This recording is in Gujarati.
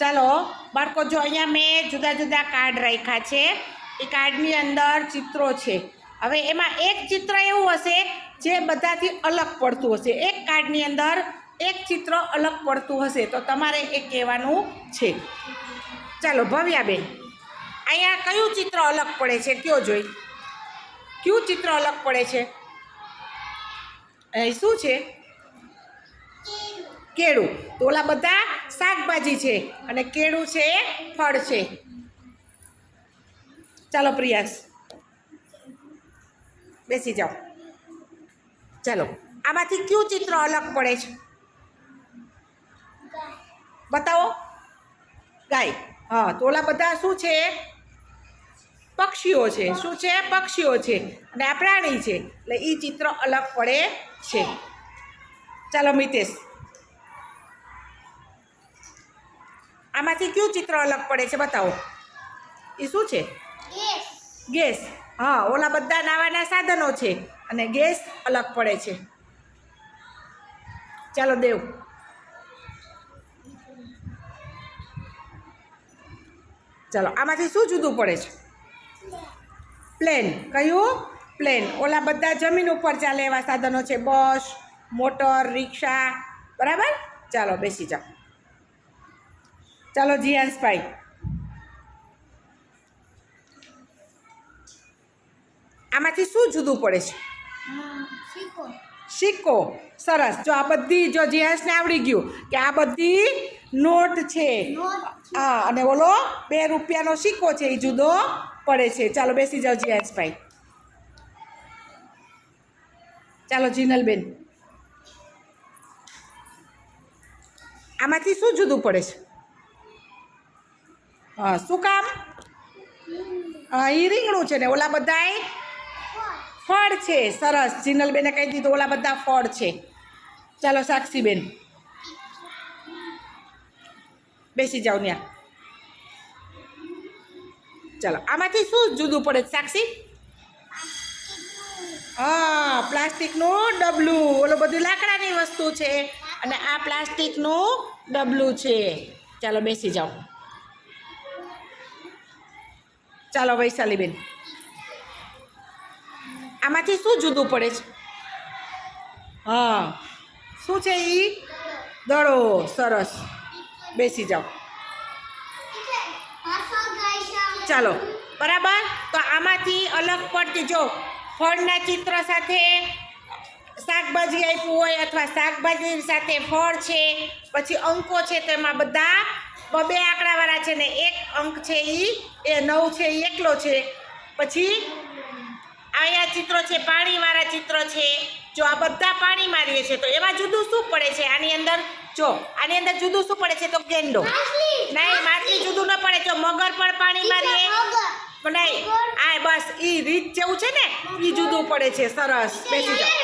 ચાલો, બાળકો, જો અહીંયા મેં જુદા જુદા કાર્ડ રાખ્યા છે. એ કાર્ડની અંદર ચિત્રો છે. હવે એમાં એક ચિત્ર એવું હશે જે બધાથી અલગ પડતું હશે. એક કાર્ડની અંદર એક ચિત્ર અલગ પડતું હશે. તો તમારે એ કહેવાનું છે. ચાલો ભવ્યાબેન અહીંયા કયું ચિત્ર અલગ પડે છે? કયો જોઈ? કયું ચિત્ર અલગ પડે છે? શું છે? કેળું. તો ઓલા બધા શાકભાજી છે અને કેળું છે એ ફળ છે. ચાલો પ્રિયાસ. બેસી જાઓ. ચાલો. આમાંથી કયું ચિત્ર અલગ પડે છે? બતાવો. ગાય. હા, તો ઓલા બધા શું છે? પક્ષીઓ છે. શું છે? પક્ષીઓ છે અને આ પ્રાણી છે. એટલે એ ચિત્ર અલગ પડે છે. ચાલો મિતેશ. આમાંથી કયું ચિત્ર અલગ પડે છે બતાવો. એ શું છે? ગેસ. હા ઓલા બધા નાવાના સાધનો છે અને ગેસ અલગ પડે છે. ચાલો દેવ. ચાલો આમાંથી શું જુદું પડે છે? પ્લેન. કયું? પ્લેન. ઓલા બધા જમીન ઉપર ચાલે એવા સાધનો છે. Bus motor rickshaw. બરાબર? ચાલો બેસી જાઓ. ચાલો જીયાંશભાઈ આમાંથી શું જુદું પડે છે? સિક્કો. સરસ. જો આ બધી જો જીયાંશને આવડી ગયું કે આ બધી નોટ છે. હા અને ઓલો બે રૂપિયાનો સિક્કો છે એ જુદો પડે છે. ચાલો બેસી જાઓ જીયાંશભાઈ ચાલો જીનલબેન. આમાંથી શું જુદું પડે છે? હા શું કામ? હા એ રીંગણું છે ને, ઓલા બધાય? ફળ છે, સરસ. જીનલબેને કહી દીધું, ઓલા બધા ફળ છે. ચાલો, સાક્ષીબેન. બેસી જાઓ ત્યાં ચાલો, આમાંથી શું જુદું પડે સાક્ષી? હા, પ્લાસ્ટિકનું ડબલું. ઓલું બધું લાકડાની વસ્તુ છે. અને આ પ્લાસ્ટિકનું ડબલું છે. ચાલો, બેસી જાઓ. ચાલો વૈશાલીબેન આમાંથી શું જુદું પડે છે? હા. શું છે એ દડો. સરસ. બેસી જાઓ. ચાલો. બરાબર? તો આમાંથી અલગ પડતી જો ફળના ચિત્ર સાથે શાકભાજી આપ્યું હોય અથવા શાકભાજી સાથે ફળ છે, પછી અંકો છે તેમાં બધા બબે આંકડાવાળા છે ને એક અંક છે એ એ નવ છે એ એકલો છે. પછી આયા ચિત્રો છે પાણીવાળા ચિત્ર છે. જો આ બધા પાણી મારીએ છે તો એમાં જુદું શું પડે છે? આની અંદર જો આની અંદર જુદું શું પડે છે? તો ગેંડો. નહીં માછલી જુદું ન પડે. જો મગર પણ પાણી મારીએ નહીં આ બસ એ રીત જેવું છે ને એ જુદું પડે છે સરસ. બેસી જાઓ.